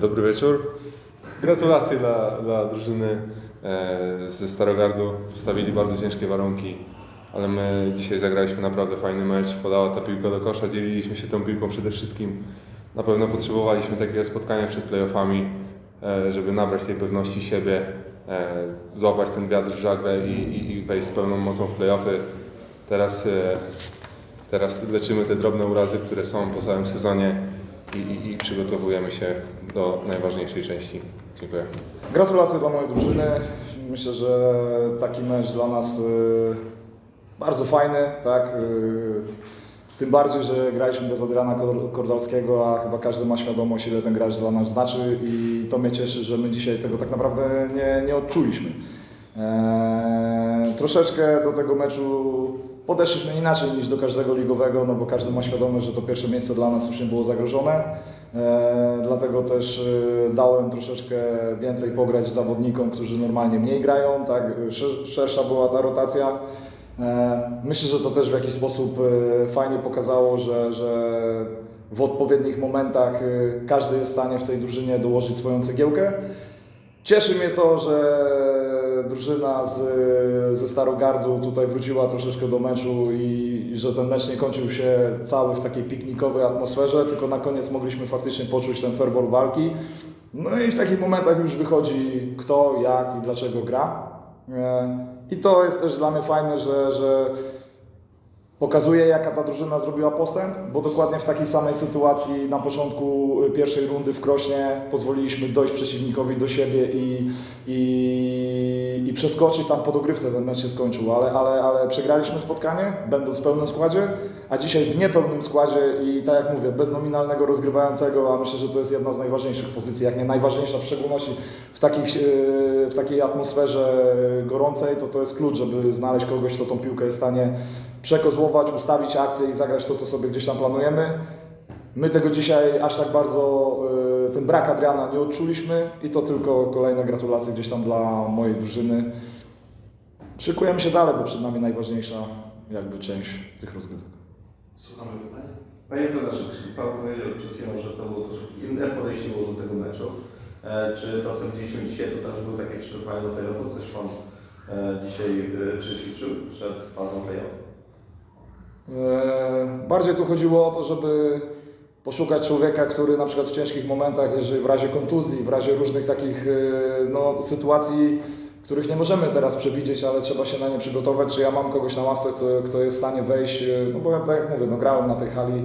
Dobry wieczór. Gratulacje dla, dla drużyny e, ze Starogardu. Postawili bardzo ciężkie warunki, ale my dzisiaj zagraliśmy naprawdę fajny mecz. Podała ta piłka do kosza, dzieliliśmy się tą piłką przede wszystkim. Na pewno potrzebowaliśmy takiego spotkania przed playoffami, e, żeby nabrać tej pewności siebie, e, złapać ten wiatr w żagle i, i, i wejść z pełną mocą w playoffy. Teraz, teraz leczymy te drobne urazy, które są po całym sezonie i, i, i przygotowujemy się do najważniejszej części. Dziękuję. Gratulacje dla mojej drużyny. Myślę, że taki mecz dla nas y, bardzo fajny, tak? Y, Tym bardziej, że graliśmy bez Adriana Kor- Kordalskiego, a chyba każdy ma świadomość, ile ten gracz dla nas znaczy i to mnie cieszy, że my dzisiaj tego tak naprawdę nie, nie odczuliśmy. Eee, troszeczkę do tego meczu podeszliśmy inaczej niż do każdego ligowego, no bo każdy ma świadomość, że to pierwsze miejsce dla nas już nie było zagrożone. Eee, dlatego też y, dałem troszeczkę więcej pograć zawodnikom, którzy normalnie mniej grają, tak? Szer- Szersza była ta rotacja. Eee, Myślę, że to też w jakiś sposób fajnie pokazało, że, że w odpowiednich momentach każdy jest w stanie w tej drużynie dołożyć swoją cegiełkę. Cieszy mnie to, że drużyna z, ze Starogardu tutaj wróciła troszeczkę do meczu i, i że ten mecz nie kończył się cały w takiej piknikowej atmosferze, tylko na koniec mogliśmy faktycznie poczuć ten fervor walki. No i w takich momentach już wychodzi kto, jak i dlaczego gra. E, I to jest też dla mnie fajne, że, że pokazuje jaka ta drużyna zrobiła postęp, bo dokładnie w takiej samej sytuacji na początku y, pierwszej rundy w Krośnie pozwoliliśmy dojść przeciwnikowi do siebie i, i, i przeskoczyć tam po dogrywce ten mecz się skończył, ale, ale, ale przegraliśmy spotkanie, będąc w pełnym składzie, a dzisiaj w niepełnym składzie i tak jak mówię, bez nominalnego rozgrywającego, a myślę, że to jest jedna z najważniejszych pozycji, jak nie najważniejsza w szczególności w, takich, y, w takiej atmosferze gorącej, to to jest klucz, żeby znaleźć kogoś, kto tą piłkę jest w stanie przekozłować, ustawić akcję i zagrać to, co sobie gdzieś tam planujemy. My tego dzisiaj aż tak bardzo, y, ten brak Adriana nie odczuliśmy i to tylko kolejne gratulacje gdzieś tam dla mojej drużyny. Szykujemy się dalej, bo przed nami najważniejsza jakby część tych rozgrywek. Słuchamy pytań. Panie trenerze, Pan powiedział przed chwilą, że to było troszkę inne podejście było do tego meczu. E, Czy to, co widzieliśmy dzisiaj, to też było takie przygotowanie do playoffu? Coś Pan e, dzisiaj e, przećwiczył przed fazą playoffu? E, Bardziej tu chodziło o to, żeby poszukać człowieka, który na przykład w ciężkich momentach, jeżeli w razie kontuzji, w razie różnych takich e, no, sytuacji, których nie możemy teraz przewidzieć, ale trzeba się na nie przygotować, czy ja mam kogoś na ławce, kto, kto jest w stanie wejść, e, no bo ja tak jak mówię, no grałem na tej hali,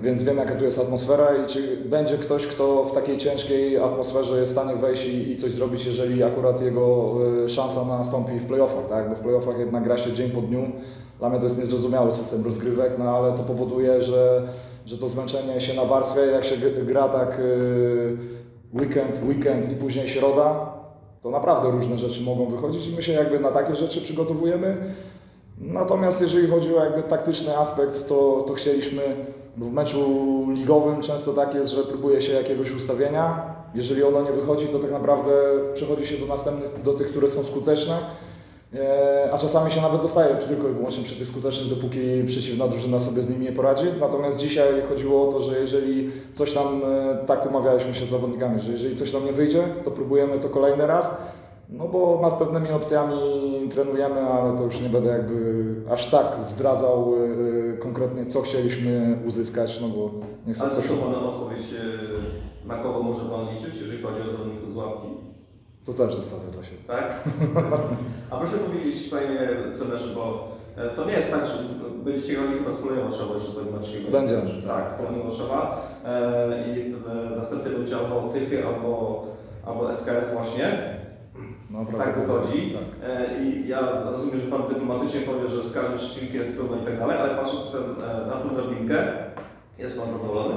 więc wiem jaka tu jest atmosfera i czy będzie ktoś, kto w takiej ciężkiej atmosferze jest w stanie wejść i, i coś zrobić, jeżeli akurat jego e, szansa nastąpi w playoffach, tak? Bo w playoffach jednak gra się dzień po dniu. Dla mnie to jest niezrozumiały system rozgrywek, no ale to powoduje, że, że to zmęczenie się nawarstwia, jak się gra tak y, weekend, weekend i później środa, to naprawdę różne rzeczy mogą wychodzić i my się jakby na takie rzeczy przygotowujemy. Natomiast jeżeli chodzi o jakby taktyczny aspekt, to, to chcieliśmy w meczu ligowym często tak jest, że próbuje się jakiegoś ustawienia. Jeżeli ono nie wychodzi, to tak naprawdę przechodzi się do następnych, do tych, które są skuteczne. E, A czasami się nawet zostaje tylko i wyłącznie przy tych skutecznych, dopóki przeciwna drużyna sobie z nimi nie poradzi. Natomiast dzisiaj chodziło o to, że jeżeli coś nam, e, tak umawialiśmy się z zawodnikami, że jeżeli coś nam nie wyjdzie, to próbujemy to kolejny raz. No bo nad pewnymi opcjami trenujemy, ale to już nie będę jakby aż tak zdradzał e, konkretnie, co chcieliśmy uzyskać, no bo nie chcę Ale to ktoś... co Pana odpowiedź, na kogo może Pan liczyć, jeżeli chodzi o zawodników z ławki? To też zostawię dla siebie. Tak? A proszę powiedzieć, Panie trenerze, bo e, to nie jest tak, że będziecie grali chyba z Polonią Warszawa jeszcze tego meczu. Będziemy. Tak, z Polonią Warszawa e, i w, e, następnie będzie albo Tychy, albo, albo SKS właśnie. No, Tak wychodzi. Tak. E, I ja rozumiem, że Pan dyplomatycznie powie, że z każdym przeciwnikiem jest trudno i tak dalej, ale patrząc e, na tą drabinkę, jest Pan zadowolony?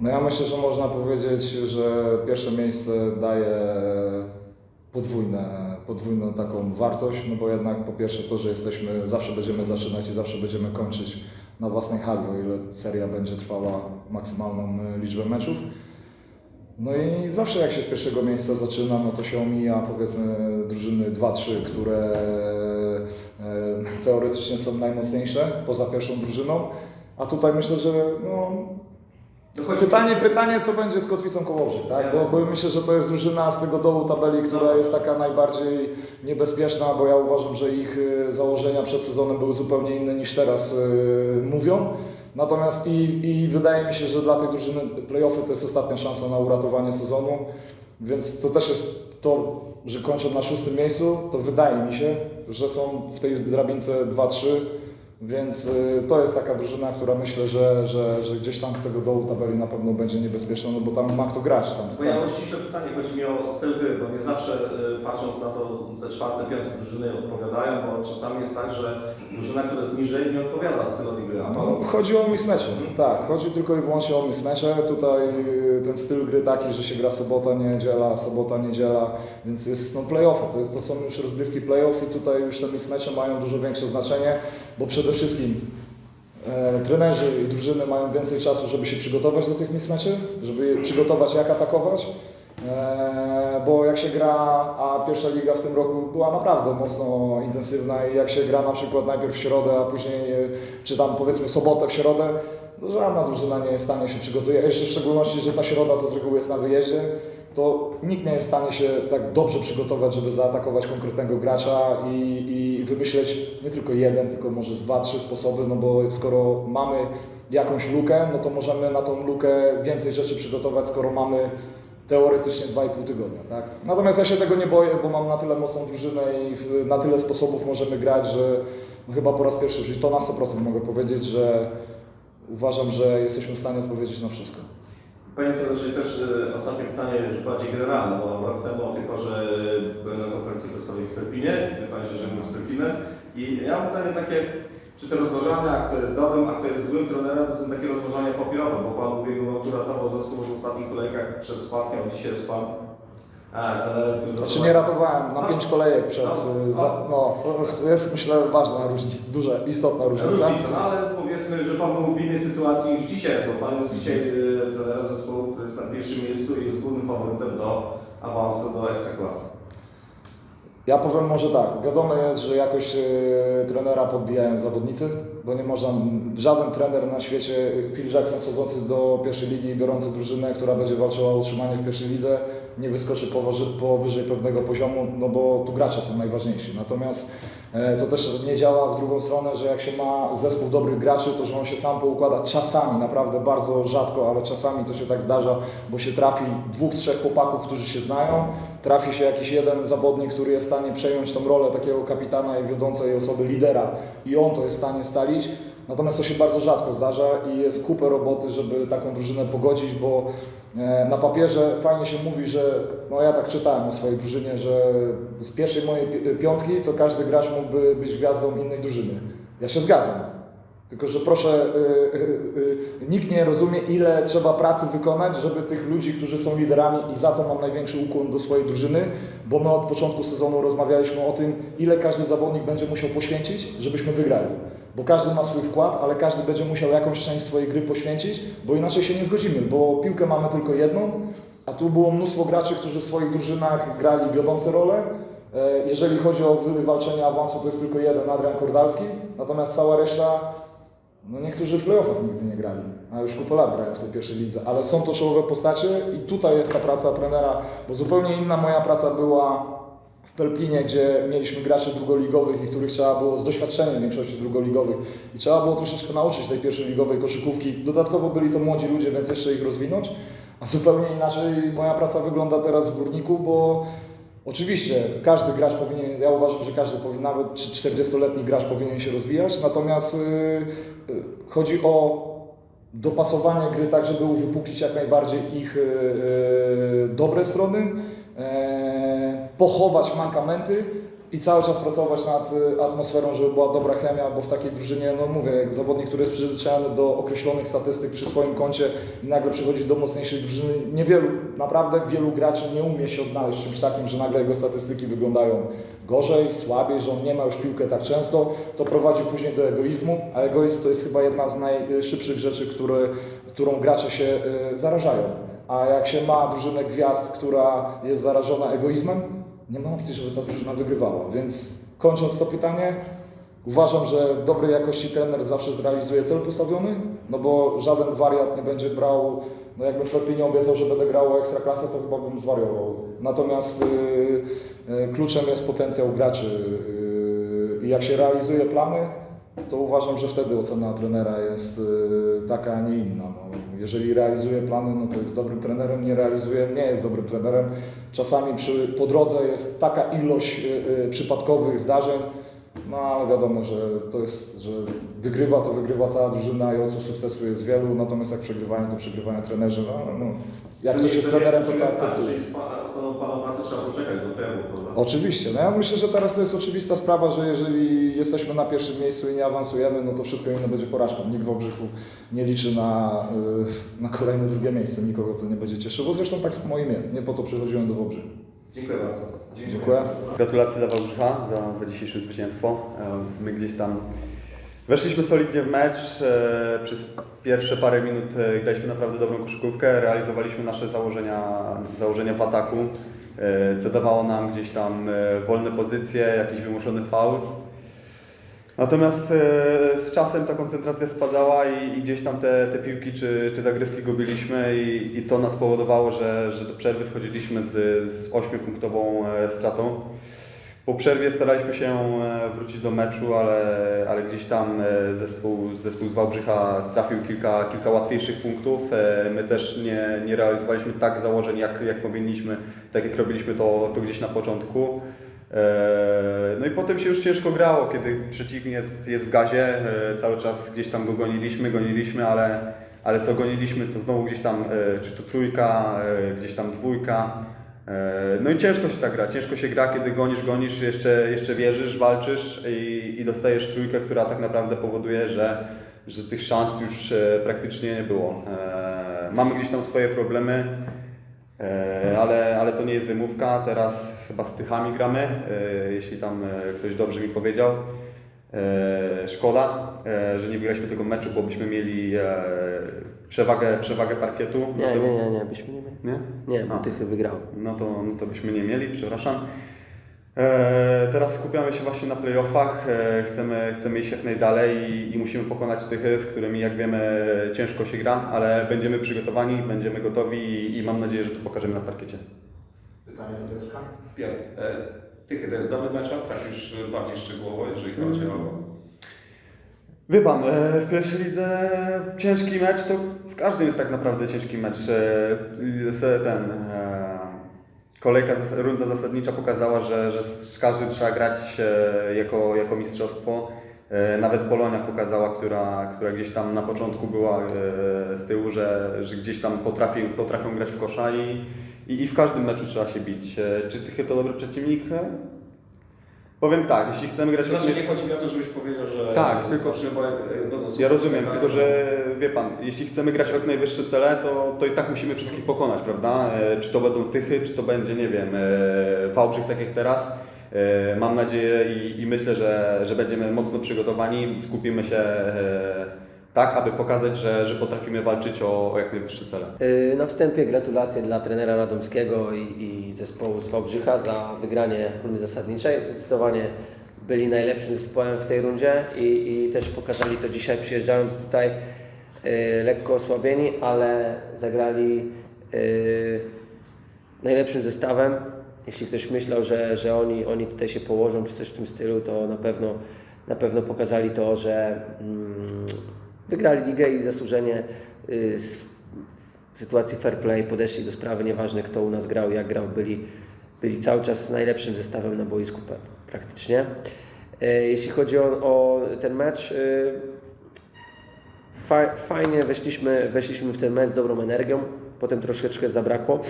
No ja myślę, że można powiedzieć, że pierwsze miejsce daje podwójne, podwójną taką wartość, no bo jednak po pierwsze to, że jesteśmy, zawsze będziemy zaczynać i zawsze będziemy kończyć na własnej hali, o ile seria będzie trwała maksymalną liczbę meczów. No i zawsze jak się z pierwszego miejsca zaczyna, no to się omija powiedzmy drużyny 2-3, które e, teoretycznie są najmocniejsze poza pierwszą drużyną. A tutaj myślę, że no, No Pytanie, pytanie, co będzie z Kotwicą Kołobrzeg, tak? Bo, bo myślę, że to jest drużyna z tego dołu tabeli, która jest taka najbardziej niebezpieczna, bo ja uważam, że ich y, założenia przed sezonem były zupełnie inne niż teraz y, mówią. Natomiast i, i wydaje mi się, że dla tej drużyny playoffy to jest ostatnia szansa na uratowanie sezonu, więc to też jest to, że kończą na szóstym miejscu, to wydaje mi się, że są w tej drabince 2-3, więc y, to jest taka drużyna, która myślę, że, że, że gdzieś tam z tego dołu tabeli na pewno będzie niebezpieczna, no bo tam ma kto grać. Tam, mam ściśle pytanie, chodzi mi o styl gry, bo nie zawsze y, patrząc na to te czwarte, piąte drużyny odpowiadają, bo czasami jest tak, że drużyna, która jest niżej nie odpowiada stylowi gry. A No, chodzi o mismecze, tak, chodzi tylko i wyłącznie o mismecze. Tutaj y, ten styl gry taki, że się gra sobota, niedziela, sobota, niedziela, więc jest no playoffy, to, jest, to są już rozgrywki playoff i tutaj już te mismecze mają dużo większe znaczenie, bo przede wszystkim e, trenerzy i drużyny mają więcej czasu, żeby się przygotować do tych mismeczy, żeby przygotować jak atakować. E, bo jak się gra, a pierwsza liga w tym roku była naprawdę mocno intensywna i jak się gra na przykład najpierw w środę, a później e, czy tam powiedzmy sobotę w środę, to żadna drużyna nie jest w stanie się przygotować. Jeszcze w szczególności, że ta środa to z reguły jest na wyjeździe, to nikt nie jest w stanie się tak dobrze przygotować, żeby zaatakować konkretnego gracza i, i wymyśleć nie tylko jeden, tylko może z dwa, trzy sposoby, no bo skoro mamy jakąś lukę, no to możemy na tą lukę więcej rzeczy przygotować, skoro mamy teoretycznie 2,5 tygodnia. Tak? Natomiast ja się tego nie boję, bo mam na tyle mocną drużynę i na tyle sposobów możemy grać, że chyba po raz pierwszy życiu, to na 100% mogę powiedzieć, że uważam, że jesteśmy w stanie odpowiedzieć na wszystko. Panie trenerze, też y, ostatnie pytanie już bardziej generalne, bo rok temu o tej porze byłem na konferencji prasowej w Perpinie, Pan się żegnał z Perpinem i ja mam pytanie takie, czy te rozważania, kto jest dobrym, a kto jest złym trenerem, to są takie rozważania papierowe, bo Pan ubiegł uratował zespół w ostatnich kolejkach przed spadkiem, dzisiaj jest Pan a, trenerem, który Znaczy nie ratowałem na No. pięć kolejek przed, No. za, no to jest myślę ważna różnica, duża, istotna różnica. Różnica, no ale powiedzmy, że Pan był w innej sytuacji niż dzisiaj, bo Pan jest dzisiaj y, trenerem zespołu, który jest na pierwszym miejscu i jest głównym faworytem do awansu do Ekstraklasy. Ja powiem może tak, wiadomo jest, że jakoś e, trenera podbijają zawodnicy, bo nie można, żaden trener na świecie, Phil Jackson schodzący do pierwszej ligi i biorący drużynę, która będzie walczyła o utrzymanie w pierwszej lidze, nie wyskoczy powyżej, pewnego poziomu, no bo tu gracze są najważniejsi. Natomiast e, to też nie działa w drugą stronę, że jak się ma zespół dobrych graczy, to że on się sam poukłada czasami, naprawdę bardzo rzadko, ale czasami to się tak zdarza, bo się trafi dwóch, trzech chłopaków, którzy się znają, trafi się jakiś jeden zawodnik, który jest w stanie przejąć tą rolę takiego kapitana i wiodącej osoby lidera i on to jest w stanie stalić. Natomiast to się bardzo rzadko zdarza i jest kupę roboty, żeby taką drużynę pogodzić, bo e, na papierze fajnie się mówi, że no ja tak czytałem o swojej drużynie, że z pierwszej mojej pi- piątki to każdy gracz mógłby być gwiazdą innej drużyny. Ja się zgadzam. Tylko, że proszę, y, y, y, nikt nie rozumie, ile trzeba pracy wykonać, żeby tych ludzi, którzy są liderami, i za to mam największy ukłon do swojej drużyny, bo my od początku sezonu rozmawialiśmy o tym, ile każdy zawodnik będzie musiał poświęcić, żebyśmy wygrali. Bo każdy ma swój wkład, ale każdy będzie musiał jakąś część swojej gry poświęcić, bo inaczej się nie zgodzimy, bo piłkę mamy tylko jedną, a tu było mnóstwo graczy, którzy w swoich drużynach grali wiodące role. E, Jeżeli chodzi o wywalczenie awansu, to jest tylko jeden, Adrian Kordalski, natomiast cała reszta no niektórzy w playoffach nigdy nie grali, a już kupę lat grają w tej pierwszej lidze, ale są to czołowe postacie i tutaj jest ta praca trenera, bo zupełnie inna moja praca była Pelplinie, gdzie mieliśmy graczy drugoligowych których trzeba było z doświadczeniem większości drugoligowych. I trzeba było troszeczkę nauczyć tej pierwszej ligowej koszykówki. Dodatkowo byli to młodzi ludzie, więc jeszcze ich rozwinąć, a zupełnie inaczej moja praca wygląda teraz w Górniku, bo Oczywiście każdy gracz powinien, ja uważam, że każdy powinien, nawet czy 40-letni gracz powinien się rozwijać, natomiast yy, yy, chodzi o dopasowanie gry tak, żeby uwypuklić jak najbardziej ich yy, dobre strony, yy, pochować mankamenty i cały czas pracować nad y, atmosferą, żeby była dobra chemia, bo w takiej drużynie, no mówię, jak zawodnik, który jest przyzwyczajony do określonych statystyk przy swoim koncie nagle przychodzi do mocniejszej drużyny, niewielu, naprawdę wielu graczy nie umie się odnaleźć w czymś takim, że nagle jego statystyki wyglądają gorzej, słabiej, że on nie ma już piłkę tak często, to prowadzi później do egoizmu, a egoizm to jest chyba jedna z najszybszych rzeczy, które, którą gracze się y, zarażają. A jak się ma drużynę gwiazd, która jest zarażona egoizmem, nie ma opcji, żeby ta drużyna wygrywała. Więc kończąc to pytanie, Uważam, że dobrej jakości trener zawsze zrealizuje cel postawiony, no bo żaden wariat nie będzie brał, no jakbym w Pepinie obiecał, że będę grał o ekstraklasę, to chyba bym zwariował. Natomiast y, y, kluczem jest potencjał graczy y, i jak się realizuje plany, to uważam, że wtedy ocena trenera jest y, taka, a nie inna. No, jeżeli realizuje plany, no to jest dobrym trenerem, nie realizuje, nie jest dobrym trenerem. Czasami przy, po drodze jest taka ilość y, y, przypadkowych zdarzeń, no ale wiadomo, że to jest, że wygrywa, to wygrywa cała drużyna i ojców sukcesu jest wielu, natomiast jak przegrywają, to przegrywają trenerzy. No, no, jak ktoś jest trenerem, to to akceptuje. Czyli z pana oceną Pana pracy trzeba poczekać do prawda? Oczywiście. No ja myślę, że teraz to jest oczywista sprawa, że jeżeli jesteśmy na pierwszym miejscu i nie awansujemy, no to wszystko inne będzie porażką. Nikt w Obrzychu nie liczy na, y, na kolejne drugie miejsce. Nikogo to nie będzie cieszyło. Zresztą tak samo i mnie. Nie po to przychodziłem do Wałbrzycha. Dziękuję bardzo. Dziękuję. Gratulacje dla Wałbrzycha za, za dzisiejsze zwycięstwo. My gdzieś tam weszliśmy solidnie w mecz. e, Przez pierwsze parę minut e, graliśmy naprawdę dobrą koszykówkę. Realizowaliśmy nasze założenia, założenia w ataku, e, co dawało nam gdzieś tam wolne pozycje, jakiś wymuszony faul. Natomiast e, z czasem ta koncentracja spadała i, gdzieś tam te, te piłki czy, czy zagrywki gubiliśmy i, i to nas powodowało, że, że do przerwy schodziliśmy z, z 8-punktową e, stratą. Po przerwie staraliśmy się e, wrócić do meczu, ale, ale gdzieś tam zespół, zespół z Wałbrzycha trafił kilka, kilka łatwiejszych punktów. My też nie, nie realizowaliśmy tak założeń, jak, jak powinniśmy, tak jak robiliśmy to, to gdzieś na początku. E, No i potem się już ciężko grało, kiedy przeciwnik jest, jest w gazie, e, cały czas gdzieś tam go goniliśmy, goniliśmy, ale, ale co goniliśmy, to znowu gdzieś tam, e, czy to trójka, gdzieś tam dwójka. No i ciężko się tak gra, ciężko się gra, kiedy gonisz, gonisz, jeszcze, jeszcze wierzysz, walczysz i, i dostajesz trójkę, która tak naprawdę powoduje, że, że tych szans już praktycznie nie było. Mamy gdzieś tam swoje problemy, ale, ale to nie jest wymówka. Teraz chyba z Tychami gramy, e, jeśli tam e, ktoś dobrze mi powiedział. E, Szkoda, e, że nie wygraliśmy tego meczu, bo byśmy mieli e, przewagę, przewagę parkietu. Nie, nie, nie, nie, byśmy nie mieli. Nie? Nie, bo A. Tychy wygrały. No to, no to byśmy nie mieli, przepraszam. E, teraz skupiamy się właśnie na playoffach. E, chcemy, chcemy iść jak najdalej i, i musimy pokonać tych, z którymi, jak wiemy, ciężko się gra, ale będziemy przygotowani, będziemy gotowi i, i mam nadzieję, że to pokażemy na parkiecie. Pytanie do Piotrka? Piotr, e, Tychy to jest dobry matchup, tak już bardziej szczegółowo, jeżeli chodzi o... Wie pan, w pierwszej lidze ciężki mecz to z każdym jest tak naprawdę ciężki mecz. Ten, kolejka, runda zasadnicza pokazała, że, że z każdym trzeba grać e, jako, jako mistrzostwo. E, Nawet Polonia pokazała, która, która gdzieś tam na początku była e, z tyłu, że, że gdzieś tam potrafi, potrafią grać w kosza i, i, i w każdym meczu trzeba się bić. Czy Tychy to dobry przeciwnik? E, Powiem tak, jeśli chcemy grać... Znaczy nie chodzi mi o to, żebyś powiedział, że Tak, jest tylko- bo e, Ja skoczne, rozumiem, ale- tylko że wie pan, jeśli chcemy grać jak najwyższe cele, to, to i tak musimy wszystkich pokonać, prawda? E, Czy to będą Tychy, czy to będzie, nie wiem, e, Wałbrzych tak jak teraz. E, Mam nadzieję i, i myślę, że, że będziemy mocno przygotowani, skupimy się e, tak, aby pokazać, że, że potrafimy walczyć o, o jak najwyższe cele. Yy, Na wstępie gratulacje dla trenera Radomskiego i, i zespołu z Wałbrzycha za wygranie rundy zasadniczej. Zdecydowanie byli najlepszym zespołem w tej rundzie i, i też pokazali to dzisiaj przyjeżdżając tutaj yy, lekko osłabieni, ale zagrali z najlepszym zestawem. Jeśli ktoś myślał, że, że oni, oni tutaj się położą czy coś w tym stylu, to na pewno, na pewno pokazali to, że mm, wygrali ligę i zasłużenie y, w sytuacji fair play podeszli do sprawy, nieważne kto u nas grał, jak grał, byli, byli cały czas najlepszym zestawem na boisku pra- praktycznie. E, Jeśli chodzi o, o ten mecz, y, fa- fajnie weszliśmy, weszliśmy w ten mecz z dobrą energią, potem troszeczkę zabrakło,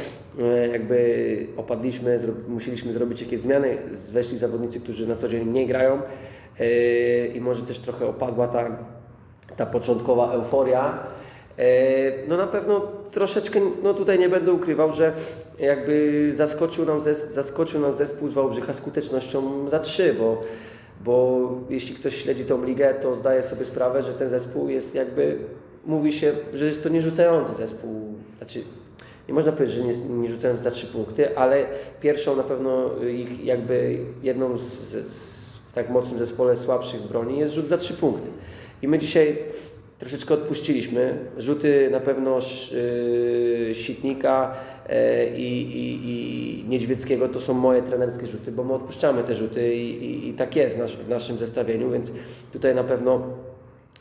E, jakby opadliśmy, musieliśmy zrobić jakieś zmiany, weszli zawodnicy, którzy na co dzień mniej grają. E, i może też trochę opadła ta, ta początkowa euforia. E, No na pewno troszeczkę, no tutaj nie będę ukrywał, że jakby zaskoczył, nam zes, zaskoczył nas zespół z Wałbrzycha skutecznością za trzy, bo, bo jeśli ktoś śledzi tą ligę, to zdaje sobie sprawę, że ten zespół jest jakby, mówi się, że jest to nierzucający zespół, znaczy nie można powiedzieć, że nie, nie rzucający za trzy punkty, ale pierwszą na pewno ich jakby jedną z, z, z tak mocnym zespole słabszych w broni, jest rzut za trzy punkty. I my dzisiaj troszeczkę odpuściliśmy. Rzuty na pewno yy, Sitnika e, i, i, i Niedźwieckiego to są moje trenerskie rzuty, bo my odpuszczamy te rzuty i, i, i tak jest w, nasz, w naszym zestawieniu, więc tutaj na pewno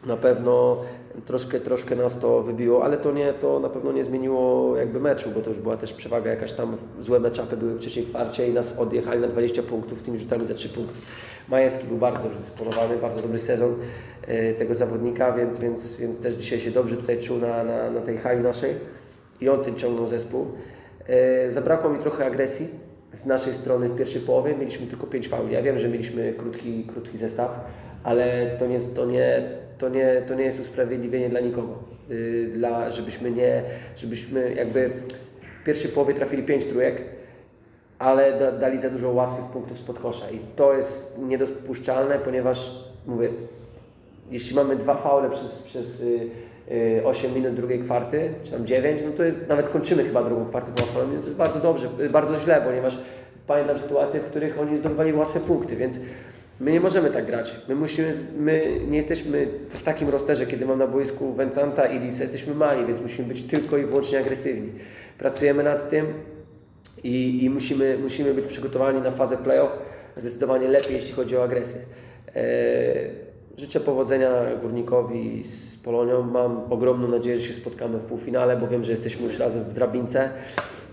na pewno troszkę, troszkę nas to wybiło, ale to, nie, to na pewno nie zmieniło jakby meczu, bo to już była też przewaga jakaś tam, złe meczapy były w trzeciej kwarcie i nas odjechali na 20 punktów tymi rzutami za 3 punkty. Majewski był bardzo dobrze dysponowany, bardzo dobry sezon e, tego zawodnika, więc, więc, więc też dzisiaj się dobrze tutaj czuł na, na, na tej hali naszej i on tym ciągnął zespół. E, Zabrakło mi trochę agresji z naszej strony w pierwszej połowie, mieliśmy tylko 5 fauli. Ja wiem, że mieliśmy krótki, krótki zestaw, ale to nie, to nie, to nie, to nie jest usprawiedliwienie dla nikogo. Yy, Dla, żebyśmy nie, żebyśmy jakby w pierwszej połowie trafili 5 trójek, ale da, dali za dużo łatwych punktów spod kosza i to jest niedopuszczalne, ponieważ mówię, jeśli mamy dwa faule przez, przez y, y, 8 minut drugiej kwarty, czy tam 9, no to jest, nawet kończymy chyba drugą kwartę dwoma faulami, no to jest bardzo dobrze, y, bardzo źle, ponieważ pamiętam sytuacje, w których oni zdobywali łatwe punkty, więc my nie możemy tak grać. My musimy, my nie jesteśmy w takim rosterze, kiedy mam na boisku Vincenta i Lisa, jesteśmy mali, więc musimy być tylko i wyłącznie agresywni. Pracujemy nad tym, i, i musimy, musimy być przygotowani na fazę playoff zdecydowanie lepiej, jeśli chodzi o agresję. E, życzę powodzenia Górnikowi z Polonią. Mam ogromną nadzieję, że się spotkamy w półfinale, bo wiem, że jesteśmy już razem w drabince,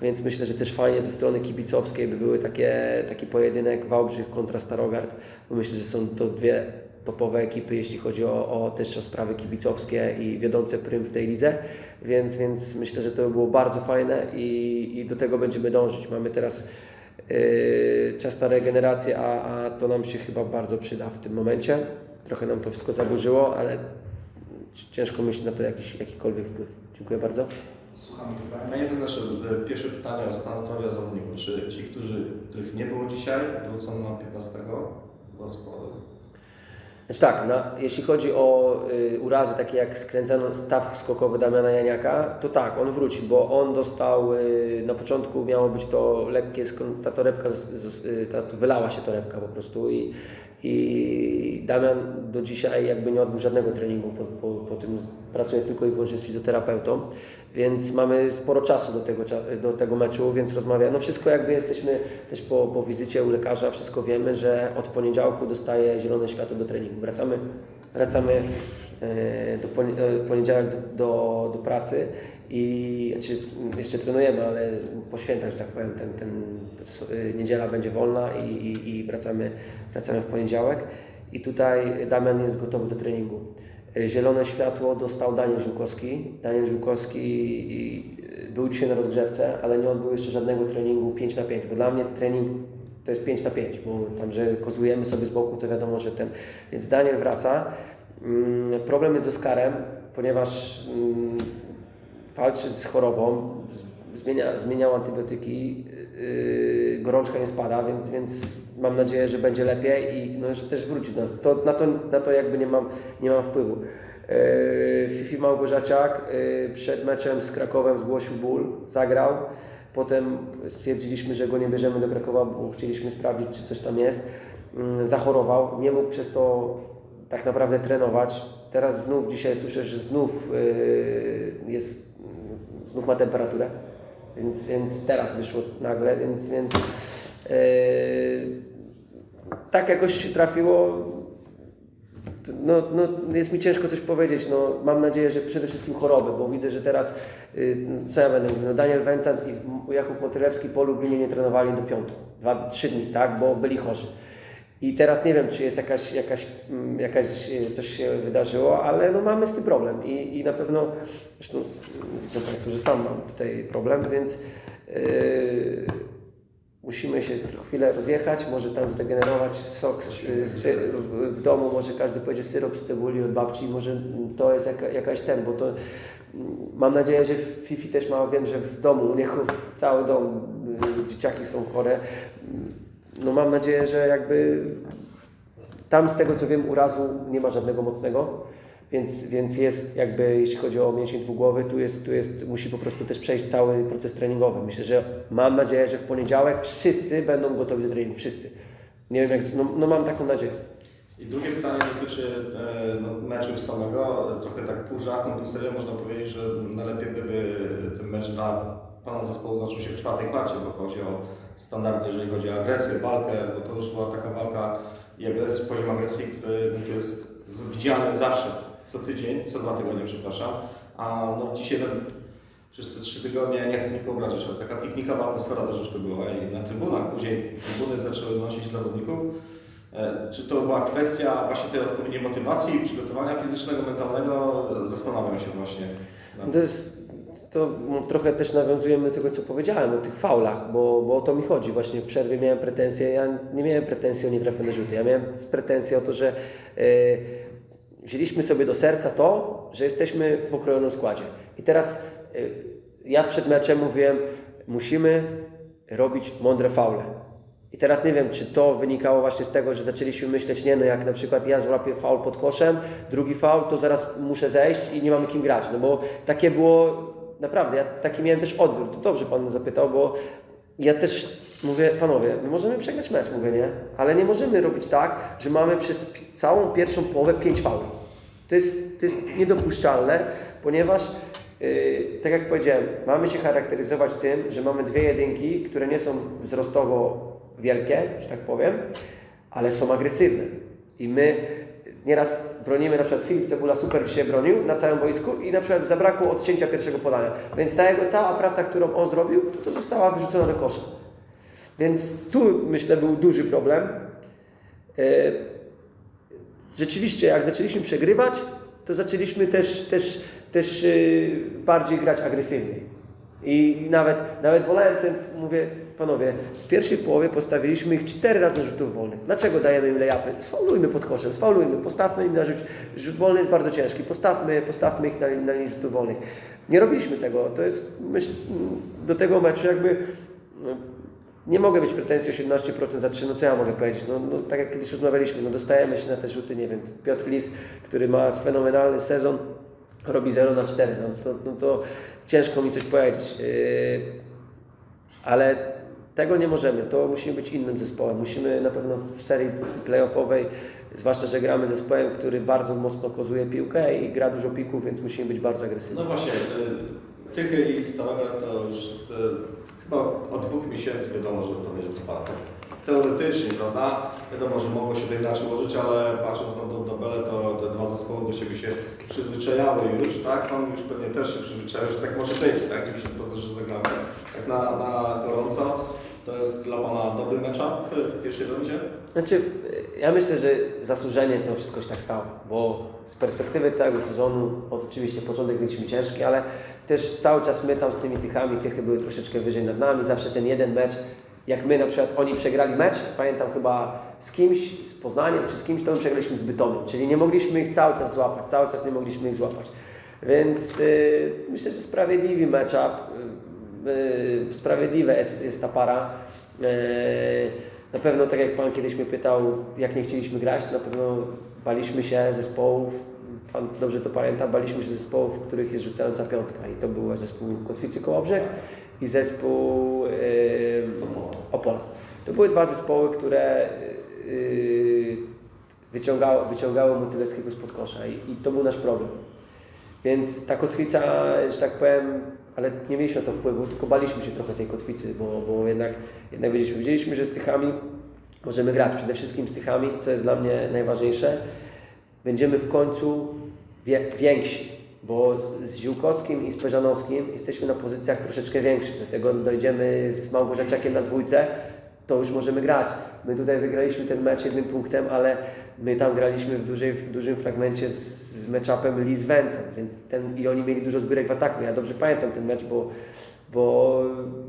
więc myślę, że też fajnie ze strony kibicowskiej by były takie, taki pojedynek Wałbrzych kontra Starogard, bo myślę, że są to dwie topowe ekipy, jeśli chodzi o, o też o sprawy kibicowskie i wiodące prym w tej lidze, więc, więc myślę, że to by było bardzo fajne i, i do tego będziemy dążyć. Mamy teraz yy, czas na regenerację, a, a to nam się chyba bardzo przyda w tym momencie. Trochę nam to wszystko zaburzyło, ale ciężko myśleć na to jakiś, jakikolwiek wpływ. Dziękuję bardzo. Panie trenerze, e, pierwsze pytanie o stan zdrowia zawodników. Czy ci, którzy, których nie było dzisiaj, wrócą na 15 do składu? Znaczy tak, na, jeśli chodzi o y, urazy takie jak skręcano staw skokowy Damiana Janiaka, to tak, on wróci, bo on dostał, y, na początku miało być to lekkie, ta torebka, zos- zos- y, ta, wylała się torebka po prostu i, i Damian do dzisiaj jakby nie odbył żadnego treningu, po, po, po tym pracuje tylko i wyłącznie z fizjoterapeutą, więc mamy sporo czasu do tego, do tego meczu, więc rozmawiamy. No wszystko jakby jesteśmy też po, po wizycie u lekarza, wszystko wiemy, że od poniedziałku dostaje zielone światło do treningu. Wracamy, wracamy e, do e, poniedziałek do, do, do pracy i znaczy, jeszcze trenujemy, ale po świętach, że tak powiem, ten, ten e, niedziela będzie wolna i, i, i wracamy, wracamy w poniedziałek. I tutaj Damian jest gotowy do treningu. E, Zielone światło dostał Daniel Żółkowski. Daniel Żółkowski i- był dzisiaj na rozgrzewce, ale nie odbył jeszcze żadnego treningu 5 na 5, bo dla mnie trening to jest 5 na 5, bo tam, że kozujemy sobie z boku, to wiadomo, że ten. Więc Daniel wraca. Mm, Problem jest z Oskarem, ponieważ mm, walczy z chorobą, zmienia, zmieniał antybiotyki, yy, gorączka nie spada, więc, więc mam nadzieję, że będzie lepiej i no, że też wróci do nas. To, na, to, na to jakby nie mam, nie mam wpływu. Yy, Fifi Małgorzaciak yy, przed meczem z Krakowem zgłosił ból, zagrał. Potem stwierdziliśmy, że go nie bierzemy do Krakowa, bo chcieliśmy sprawdzić, czy coś tam jest. Yy, Zachorował, nie mógł przez to tak naprawdę trenować. Teraz znów dzisiaj słyszę, że znów yy, jest, znów ma temperaturę, więc, więc teraz wyszło nagle, więc, więc yy, tak jakoś się trafiło. No, no, jest mi ciężko coś powiedzieć. No, mam nadzieję, że przede wszystkim choroby, bo widzę, że teraz, yy, co ja będę mówił, no, Daniel Wencant i Jakub Motylewski po Lublinie nie trenowali do piątku, dwa, trzy dni, tak, bo byli chorzy. I teraz nie wiem, czy jest jakaś, jakaś, mm, jakaś e, coś się wydarzyło, ale no mamy z tym problem. I, i na pewno, zresztą widzą Państwo, że sam mam tutaj problem, więc yy, musimy się chwilę rozjechać, może tam zregenerować sok z, sy, w domu, może każdy pojedzie syrop z cebuli od babci, może to jest jaka, jakaś ten, bo to mm, mam nadzieję, że Fifi też ma, wiem, że w domu u niego cały dom, y, dzieciaki są chore, no mam nadzieję, że jakby tam z tego co wiem urazu nie ma żadnego mocnego, więc, więc jest jakby jeśli chodzi o mięsień dwugłowy, tu jest, tu jest, musi po prostu też przejść cały proces treningowy. Myślę, że mam nadzieję, że w poniedziałek wszyscy będą gotowi do treningu, wszyscy. Nie wiem jak, no, no mam taką nadzieję. I drugie pytanie dotyczy e, no, meczu samego. Trochę tak pół żartem, pół serio można powiedzieć, że najlepiej gdyby ten mecz dla Pana zespołu zaczął się w czwartej kwarcie, bo chodzi o standardy, jeżeli chodzi o agresję, walkę, bo to już była taka walka i agresja, poziom agresji, który jest widziany zawsze, co tydzień, co dwa tygodnie, przepraszam. A no dzisiaj ten, przez te trzy tygodnie, nie chcę nikogo obrażać, ale taka piknikowa atmosfera troszeczkę była i na trybunach później trybuny zaczęły nosić zawodników. E, Czy to była kwestia właśnie tej odpowiedniej motywacji, przygotowania fizycznego, mentalnego? Zastanawiam się właśnie. To jest, to trochę też nawiązujemy do tego, co powiedziałem o tych faulach, bo, bo o to mi chodzi. Właśnie w przerwie miałem pretensje, ja nie miałem pretensji o nietrafione rzuty, ja miałem pretensje o to, że e, wzięliśmy sobie do serca to, że jesteśmy w okrojonym składzie. I teraz e, ja przed meczem mówiłem, musimy robić mądre faule. I teraz nie wiem, czy to wynikało właśnie z tego, że zaczęliśmy myśleć, nie no, jak na przykład ja złapię faul pod koszem, drugi faul, to zaraz muszę zejść i nie mamy kim grać. No bo takie było, naprawdę, ja taki miałem też odbiór. To dobrze Pan zapytał, bo ja też mówię, panowie, my możemy przegrać mecz, mówię, nie? Ale nie możemy robić tak, że mamy przez całą pierwszą połowę pięć fauli. To jest, to jest niedopuszczalne, ponieważ Yy, tak jak powiedziałem, mamy się charakteryzować tym, że mamy dwie jedynki, które nie są wzrostowo wielkie, że tak powiem, ale są agresywne. I my nieraz bronimy, na przykład Filip Cebula super się bronił na całym boisku i na przykład zabrakło odcięcia pierwszego podania. Więc ta jego cała praca, którą on zrobił, to, to została wyrzucona do kosza. Więc tu myślę był duży problem. Yy, rzeczywiście, jak zaczęliśmy przegrywać, to zaczęliśmy też, też, też yy, bardziej grać agresywnie. I nawet, nawet wolałem ten, mówię, panowie, w pierwszej połowie postawiliśmy ich cztery razy rzutów wolnych. Dlaczego dajemy im layupy? Sfaulujmy pod koszem, sfaulujmy, postawmy im na rzut. Rzut wolny jest bardzo ciężki, postawmy, postawmy ich na, na linii rzutów wolnych. Nie robiliśmy tego, to jest, myśl, do tego meczu jakby no, nie mogę mieć pretensji o 17% za 3, no co ja mogę powiedzieć? No, no, tak jak kiedyś rozmawialiśmy, no dostajemy się na te rzuty, nie wiem, Piotr Lis, który ma fenomenalny sezon, robi 0 na 4, no to, no to ciężko mi coś powiedzieć. Yy, ale tego nie możemy, to musimy być innym zespołem. Musimy na pewno w serii playoffowej, zwłaszcza, że gramy zespołem, który bardzo mocno kozuje piłkę i gra dużo pików, więc musimy być bardzo agresywni. No właśnie, y, Tychy i Stałego to już y, chyba od dwóch miesięcy wiadomo, że to będzie trwało. Teoretycznie, prawda? Wiadomo, że mogło się to inaczej ułożyć, ale patrząc na tą tabelę, to te dwa zespoły do siebie się przyzwyczajały już, tak? Pan już pewnie też się przyzwyczaił, że tak może być, tak? 90% że zagramy tak na, na gorąco. To jest dla Pana dobry matchup w pierwszej rundzie? Znaczy, ja myślę, że zasłużenie to wszystko się tak stało, bo z perspektywy całego sezonu, oczywiście początek byliśmy ciężki, ale też cały czas my tam z tymi tychami, tychy były troszeczkę wyżej nad nami, zawsze ten jeden mecz, jak my na przykład, oni przegrali mecz, pamiętam chyba z kimś, z Poznaniem czy z kimś, to my przegraliśmy z Bytomiem, czyli nie mogliśmy ich cały czas złapać, cały czas nie mogliśmy ich złapać. Więc yy, myślę, że sprawiedliwy matchup, yy, sprawiedliwa jest, jest ta para. Yy, na pewno, tak jak Pan kiedyś mnie pytał, jak nie chcieliśmy grać, na pewno baliśmy się zespołów, Pan dobrze to pamięta, baliśmy się zespołów, w których jest rzucająca piątka i to był zespół Kotwicy Kołobrzeg i zespół Opola. To były dwa zespoły, które yy, wyciągały, wyciągały Motyleckiego spod kosza i, i to był nasz problem. Więc ta kotwica, że tak powiem, ale nie mieliśmy na to wpływu, tylko baliśmy się trochę tej kotwicy, bo, bo jednak, jednak wiedzieliśmy, wiedzieliśmy, że z tychami możemy grać. Przede wszystkim z tychami, co jest dla mnie najważniejsze, będziemy w końcu wie, więksi, bo z, z Ziółkowskim i z Peżanowskim jesteśmy na pozycjach troszeczkę większych. Do tego dojdziemy z Małgorzaciakiem na dwójce, to już możemy grać. My tutaj wygraliśmy ten mecz jednym punktem, ale my tam graliśmy w, dużej, w dużym fragmencie z, z meczapem Lis Wencem, więc ten, i oni mieli dużo zbiórek w ataku. Ja dobrze pamiętam ten mecz, bo, bo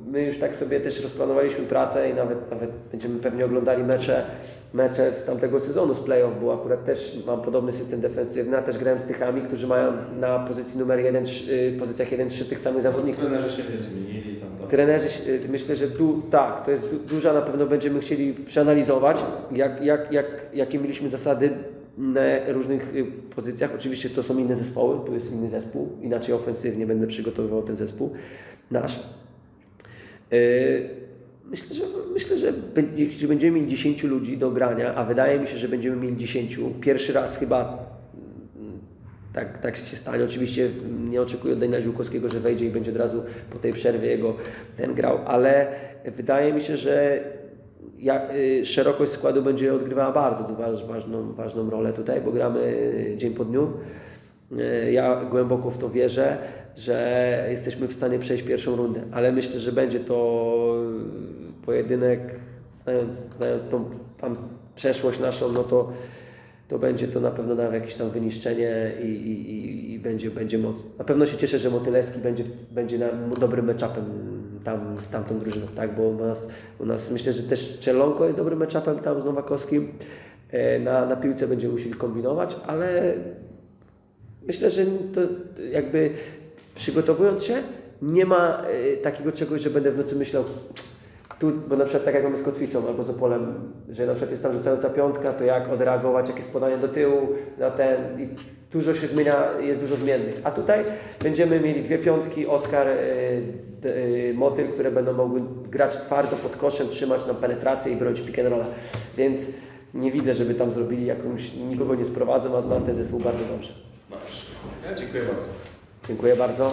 my już tak sobie też rozplanowaliśmy pracę i nawet, nawet będziemy pewnie oglądali mecze, mecze z tamtego sezonu z playoff, bo akurat też mam podobny system defensywny, a też grałem z tychami, którzy mają na pozycji numer 1, pozycjach 1-3 tych samych zawodników. Trenerzy się nie zmienili tam. tak? Trenerzy, y, myślę, że du, tak, to jest du, duża, na pewno będziemy chcieli przeanalizować, jak, jak, jak, jakie mieliśmy zasady na różnych y, pozycjach. Oczywiście to są inne zespoły, tu jest inny zespół, inaczej ofensywnie będę przygotowywał ten zespół nasz. Y, Myślę, że, myślę, że jeśli będziemy mieli 10 ludzi do grania, a wydaje mi się, że będziemy mieli 10, pierwszy raz chyba mm, tak, tak się stanie. Oczywiście nie oczekuję od Daniela Ziółkowskiego, że wejdzie i będzie od razu po tej przerwie jego ten grał, ale wydaje mi się, że ja, y, szerokość składu będzie odgrywała bardzo ważną, ważną rolę tutaj, bo gramy y, dzień po dniu. Y, Ja głęboko w to wierzę, że jesteśmy w stanie przejść pierwszą rundę, ale myślę, że będzie to pojedynek, znając, znając tą tam przeszłość naszą, no to, to będzie to na pewno na jakieś tam wyniszczenie i, i, i, będzie, będzie moc. Na pewno się cieszę, że Motylewski będzie, będzie dobrym matchupem tam z tamtą drużyną, tak? bo u nas, u nas myślę, że też Czelonko jest dobrym matchupem tam z Nowakowskim. E, Na, na piłce będziemy musieli kombinować, ale myślę, że to to jakby przygotowując się, nie ma e, takiego czegoś, że będę w nocy myślał, tu, bo na przykład tak jak mamy z Kotwicą albo z Opolem, że na przykład jest tam rzucająca piątka, to jak odreagować, jakie jest podanie do tyłu na ten i dużo się zmienia, jest dużo zmiennych. A tutaj będziemy mieli dwie piątki, Oskar, e, d- e, Motyl, które będą mogły grać twardo pod koszem, trzymać nam penetrację i bronić pick and rolla. Więc nie widzę, żeby tam zrobili jakąś, nikogo nie sprowadzą, a znam ten zespół bardzo dobrze. Dobrze. Ja dziękuję bardzo. Dziękuję bardzo.